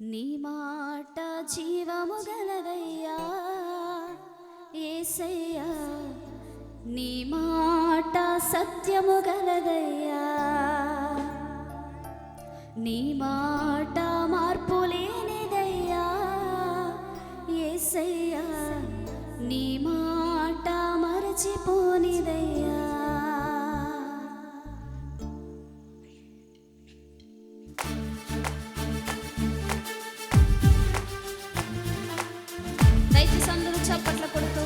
నీ మాట జీవము గలదయ్యా. ఏసయ్యా నీ మాట సత్యము గలదయ్యా. నీ మాట దయచేసి అందరూ చప్పట్ల కొడుతూ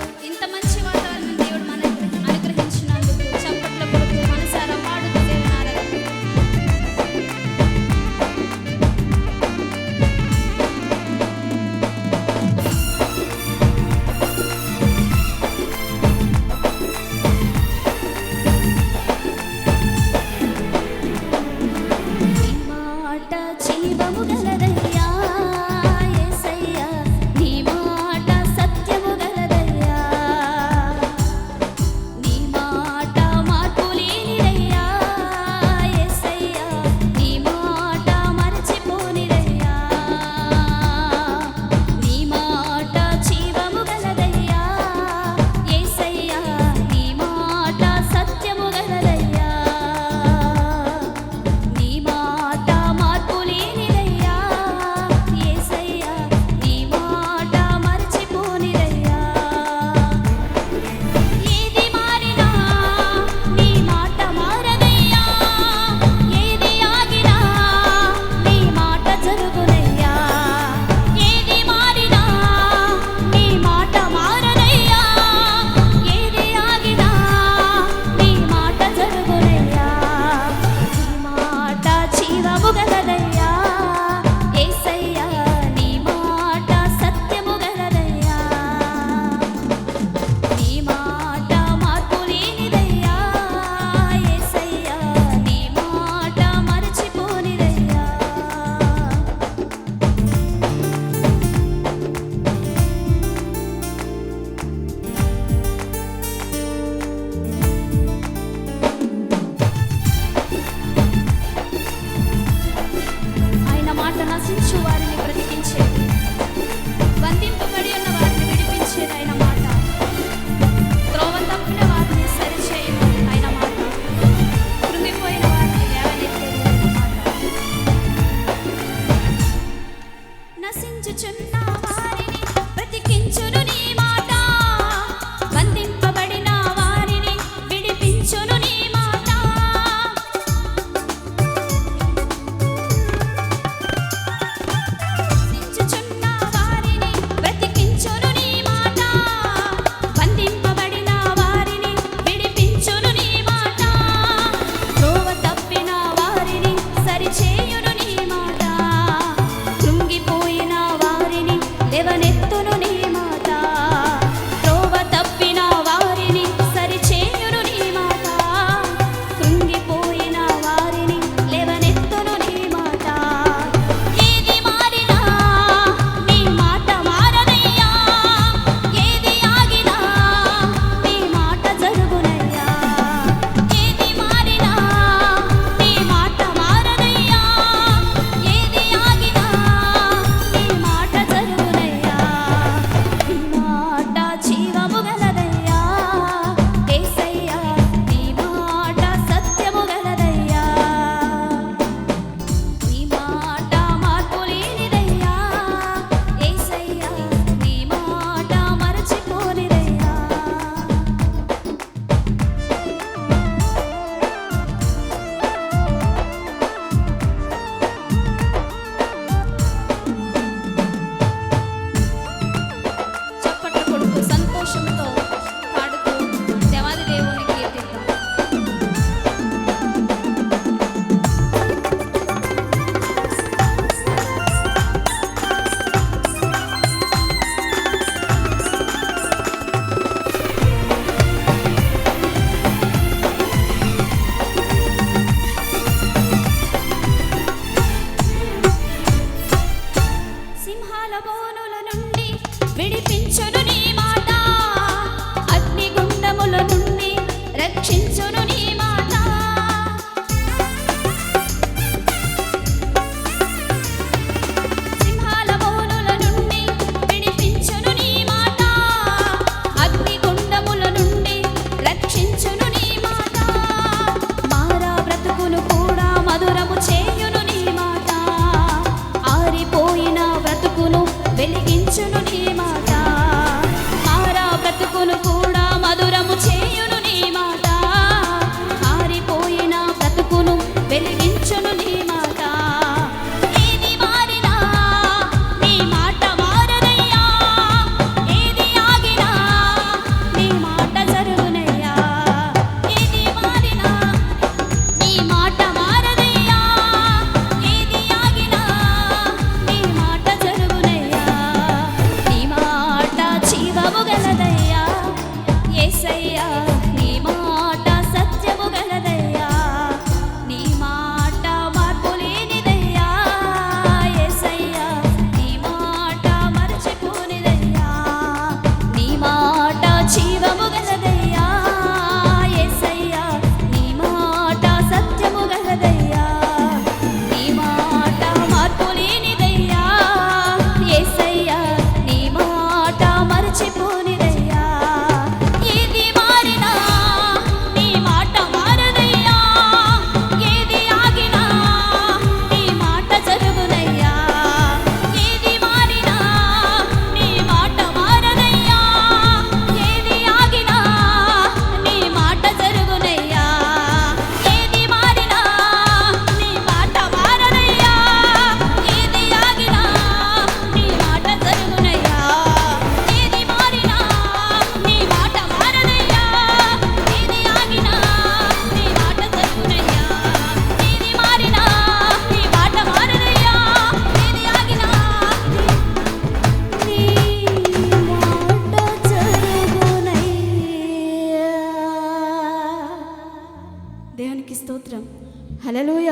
హలలోయ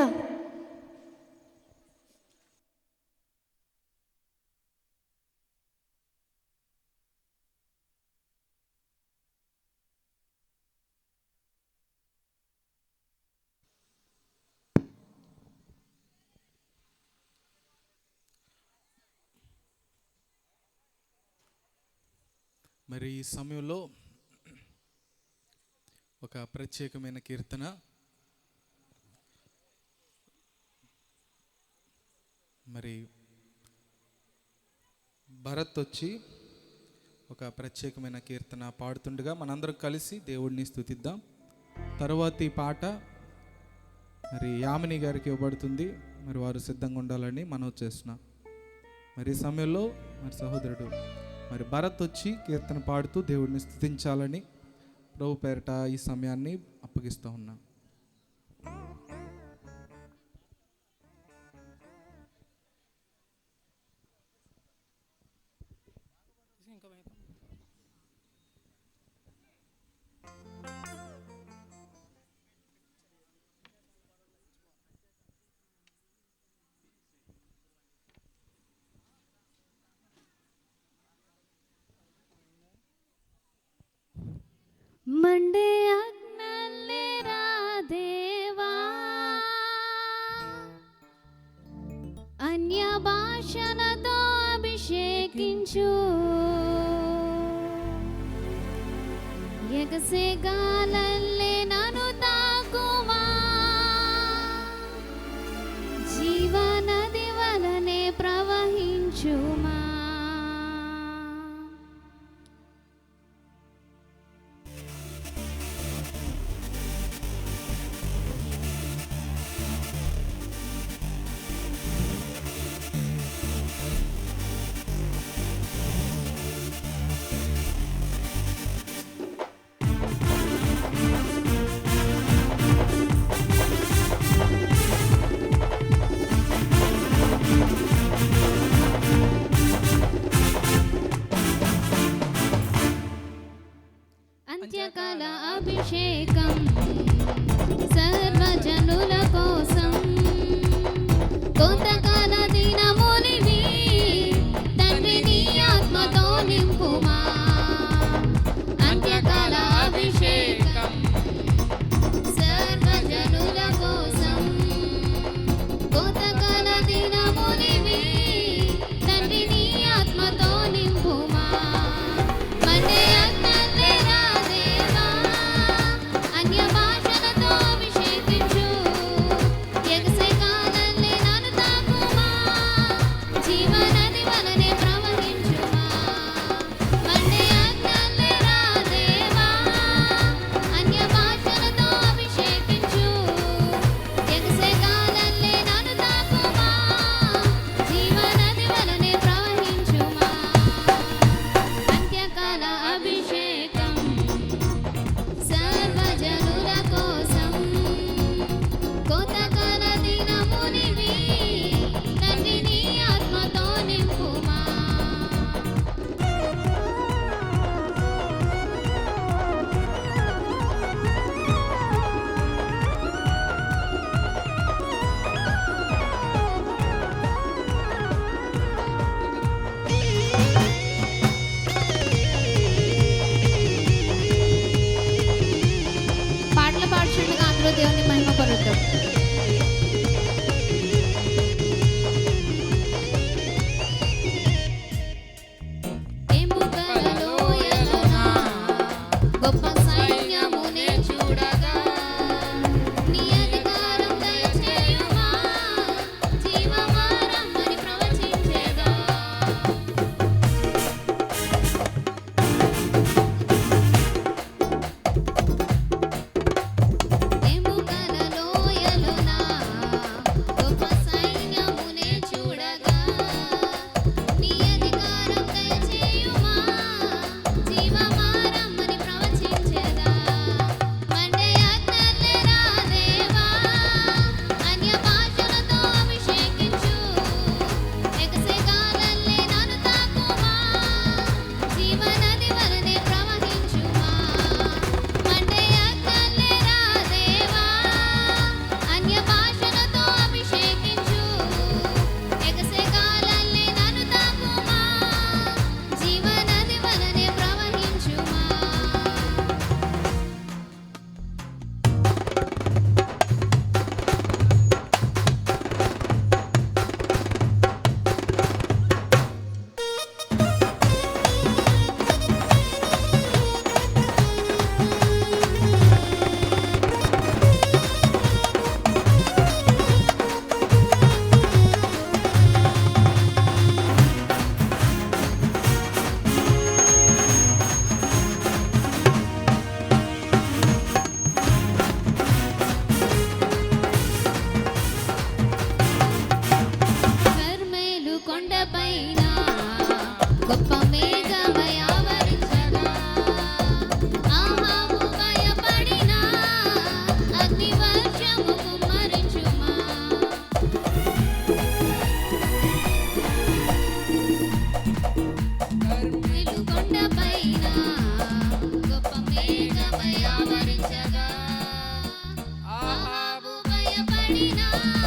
మరి ఈ సమయంలో ఒక ప్రత్యేకమైన కీర్తన మరి భరత్ వచ్చి ఒక ప్రత్యేకమైన కీర్తన పాడుతుండగా మనందరం కలిసి దేవుడిని తర్వాత తరువాతి పాట మరి యామిని గారికి ఇవ్వబడుతుంది. మరి వారు సిద్ధంగా ఉండాలని మనం చేస్తున్నాం. మరి సమయంలో మరి సహోదరుడు మరి భరత్ వచ్చి కీర్తన పాడుతూ దేవుడిని స్థుతించాలని ప్రభు పేరట ఈ సమయాన్ని అప్పగిస్తూ ఉన్నాం. ಮಂಡೆ ಅಗ್ನಲ್ಲಿರಾ ದೇವಾ అన్య భాషలతో అభిషేకించు ఎగసే గాలల్లే నన్ను తాకుమా జీవనది వలనే ప్రవహించుమా Marina.